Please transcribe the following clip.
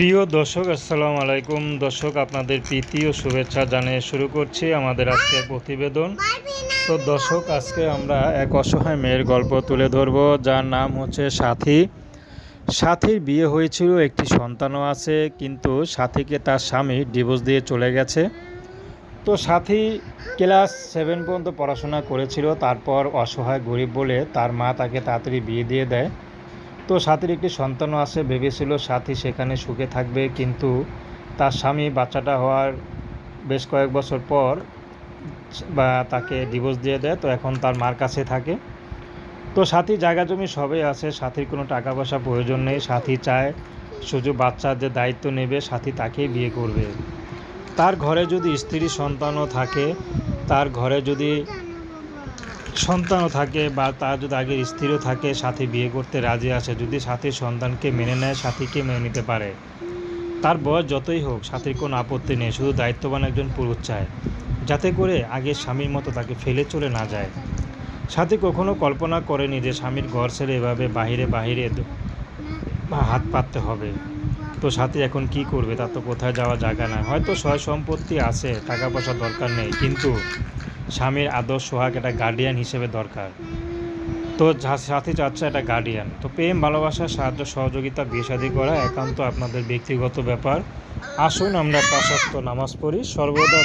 প্রিয় দর্শক, আসসালাম আলাইকুম। দর্শক, আপনাদের প্রীতি ও শুভেচ্ছা জানিয়ে শুরু করছি আমাদের আজকের প্রতিবেদন। তো দর্শক, আজকে আমরা এক অসহায় মেয়ের গল্প তুলে ধরব, যার নাম হচ্ছে সাথী। সাথীর বিয়ে হয়েছিল, একটি সন্তানও আছে, কিন্তু সাথীকে তার স্বামী ডিভোর্স দিয়ে চলে গেছে। তো সাথী ক্লাস সেভেন পর্যন্ত পড়াশোনা করেছিল, তারপর অসহায় গরিব বলে তার মা তাকে তাড়াতাড়ি বিয়ে দিয়ে দেয়। তো সাথীর একটি সন্তানও আছে, ভেবেছিল সাথী সেখানে সুখে থাকবে, কিন্তু তার স্বামী বাচ্চাটা হওয়ার বেশ কয়েক বছর পর বা তাকে ডিভোর্স দিয়ে দেয়, তো এখন তার মার কাছে থাকে। তো সাথী জায়গা জমি সবই আছে, সাথীর কোনো টাকা পয়সা প্রয়োজন নেই, সাথী চায় শুধু বাচ্চার যে দায়িত্ব নেবে, সাথী তাকেই বিয়ে করবে। তার ঘরে যদি স্ত্রী সন্তানও থাকে, তার ঘরে যদি সন্তানও থাকে বা তার যদি আগের স্ত্রীও থাকে, সাথী বিয়ে করতে রাজি আছে, যদি সাথীর সন্তানকে মেনে নেয়, সাথীকে মেনে নিতে পারে। তার বয়স যতই হোক, সাথীর কোনো আপত্তি নেই, শুধু দায়িত্ববান একজন পুরুষ চায়। যাতে করে আগের স্বামীর মতো তাকে ফেলে চলে না যায়। সাথী কখনো কল্পনা করেনি যে স্বামীর ঘর ছেড়ে এভাবে বাহিরে বাহিরে হাত পাততে হবে। তো সাথী এখন কি করবে? তার তো কোথায় যাওয়া জায়গা নাই। হয়তো সয় সম্পত্তি আছে টাকা পয়সা দরকার নেই, কিন্তু স্বামীর আদর্শ সোহাগ একটা গার্ডিয়ান হিসেবে দরকার। তো সাথে চাচ্ছে একটা গার্ডিয়ান তো প্রেম, ভালোবাসা, সাহায্য, সহযোগিতা, বিয়ে শাদী করা একান্ত আপনাদের ব্যক্তিগত ব্যাপার। আসুন আমরা পাশাত্য নামাজ পড়ি। সর্বদা